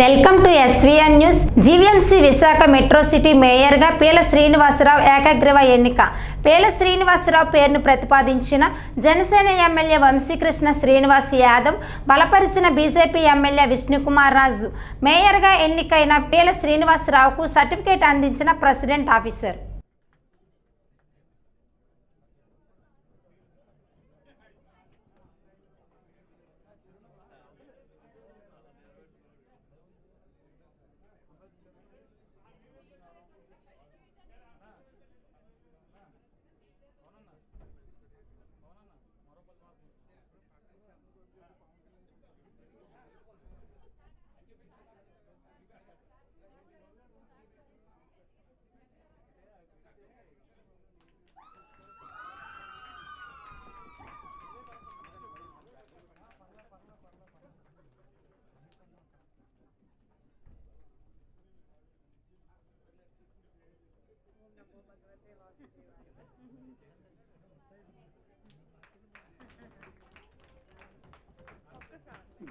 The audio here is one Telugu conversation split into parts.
Welcome to SVN news. GVMC Visakha metro city మేయర్గా పేల శ్రీనివాసరావు ఏకగ్రీవ ఎన్నిక. పేల శ్రీనివాసరావు పేరును ప్రతిపాదించిన జనసేన ఎమ్మెల్యే వంశీకృష్ణ శ్రీనివాస్ యాదవ్ బలపరిచిన బీజేపీ ఎమ్మెల్యే విష్ణుకుమార్ రాజు. మేయర్గా ఎన్నికైన పేల శ్రీనివాసరావుకు సర్టిఫికేట్ అందించిన ప్రెసిడెంట్ ఆఫీసర్.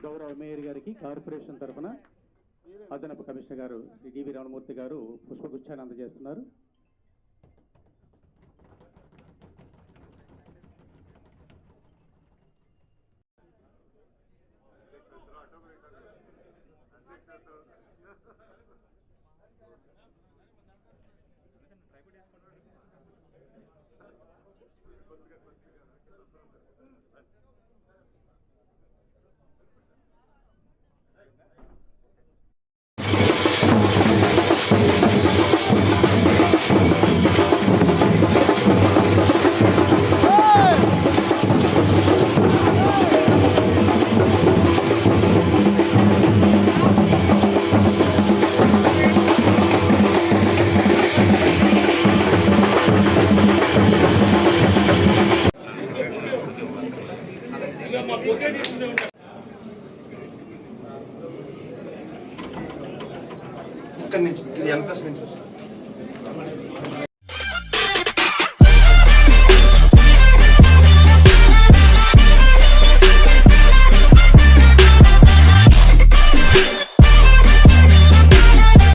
గౌరవ మేయర్ గారికి కార్పొరేషన్ తరఫున అదనపు కమిషనర్ గారు శ్రీ డివి రామమూర్తి గారు పుష్పగుచ్చాన్ని అందజేస్తున్నారు. ఇక్కడ నుంచి ఇది ఎంత నుంచి వస్తుంది.